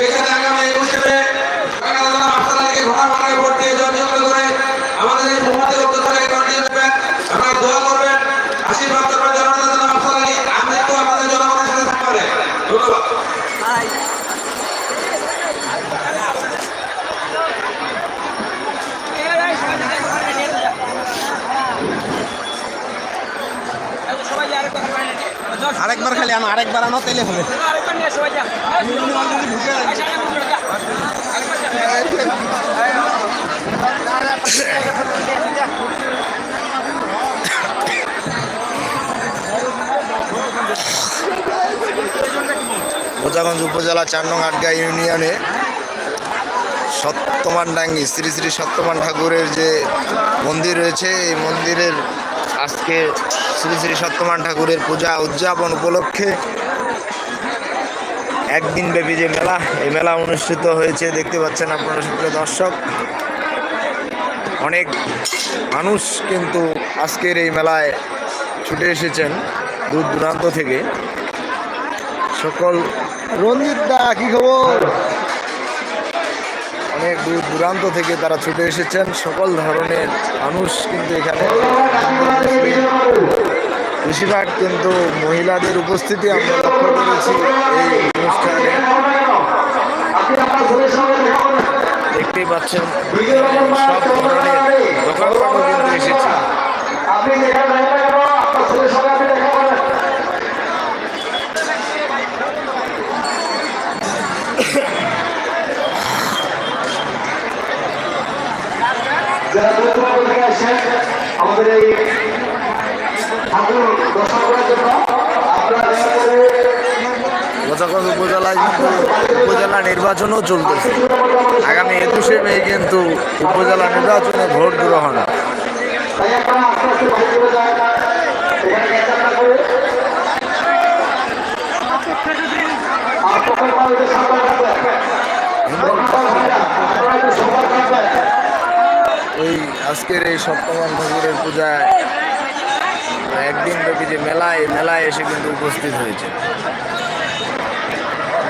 সেখানে আগামী ঘোড়া মারায় ভোট দিয়ে জয়যুক্ত করে আমাদের মুহূর্তে উত্তরে কন্টিনিউ করবেন আপনারা দোয়া করবেন, আশীর্বাদ করবেন জনতা যেন আমি তো আমাদের জনগণের সাথে থাকতে পারে? ধন্যবাদ। আরেকবার খালি আনো, আরেকবার আনো তেলে হবে। বোচাগঞ্জ উপজেলা চার নং আটগা ইউনিয়নে সত্যমান ডাঙ্গি, শ্রী শ্রী সত্যমান ঠাকুরের যে মন্দির রয়েছে, এই মন্দিরের আজকে শ্রী শ্রী সত্যমান ঠাকুরের পূজা উদযাপন উপলক্ষে একদিন ব্যাপী যে মেলা, এই মেলা অনুষ্ঠিত হয়েছে, দেখতে পাচ্ছেন আপনারা সুপ্রিয় দর্শক। অনেক মানুষ কিন্তু আজকের এই মেলায় ছুটে এসেছেন দূর দূরান্ত থেকে। সকল রঞ্জিত দা, কি খবর? অনেক দূর দূরান্ত থেকে তারা ছুটে এসেছেন। সকল ধরনের মানুষ কিন্তু এখানে বেশিরভাগ কিন্তু মহিলাদের উপস্থিতি আমরা লক্ষ্য করেছি এই অনুষ্ঠানে। দেখতেই পাচ্ছেন, সব ধরনের দোকানপাটও কিন্তু এসেছে যারা দূর থেকে আসছেন আমাদের এই ঠাকুর দর্শন করার জন্য আপনারা দয়া উপজেলায় কিন্তু উপজেলা নির্বাচনও চলতেছে। আগামী একুশে মে কিন্তু উপজেলা নির্বাচনে ভোট গ্রহণ আপনারা আজকের এই সপ্তমান ঠাকুরের পূজায় একদিন ব্যাপী যে মেলায় মেলায় এসে কিন্তু উপস্থিত হয়েছে।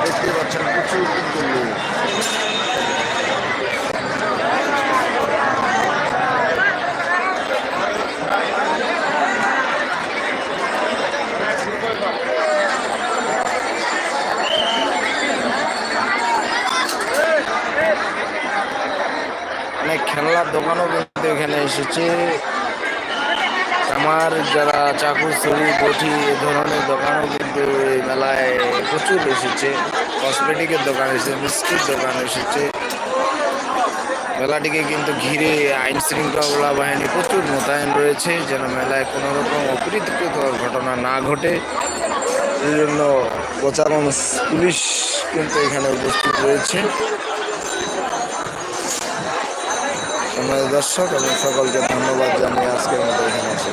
দেখতে পাচ্ছেন প্রচুর কিন্তু লোক অনেক খেলনার দোকানও কিন্তু এখানে এসেছে। আমার যারা চাকু ছড়ি বটি এ ধরনের দোকানও কিন্তু মেলায় প্রচুর এসেছে। কসমেটিকের দোকান এসেছে, মিষ্টির দোকান এসেছে। মেলাটিকে কিন্তু ঘিরে আইন শৃঙ্খলা বাহিনী প্রচুর মোতায়েন রয়েছে, যেন মেলায় কোনো রকম অপ্রীতিকর ঘটনা না ঘটে। এই জন্য প্রচারণ পুলিশ কিন্তু এখানে উপস্থিত রয়েছে। সময় দর্শক এবং সকলকে ধন্যবাদ জানিয়ে আজকের মতো এখানে আসি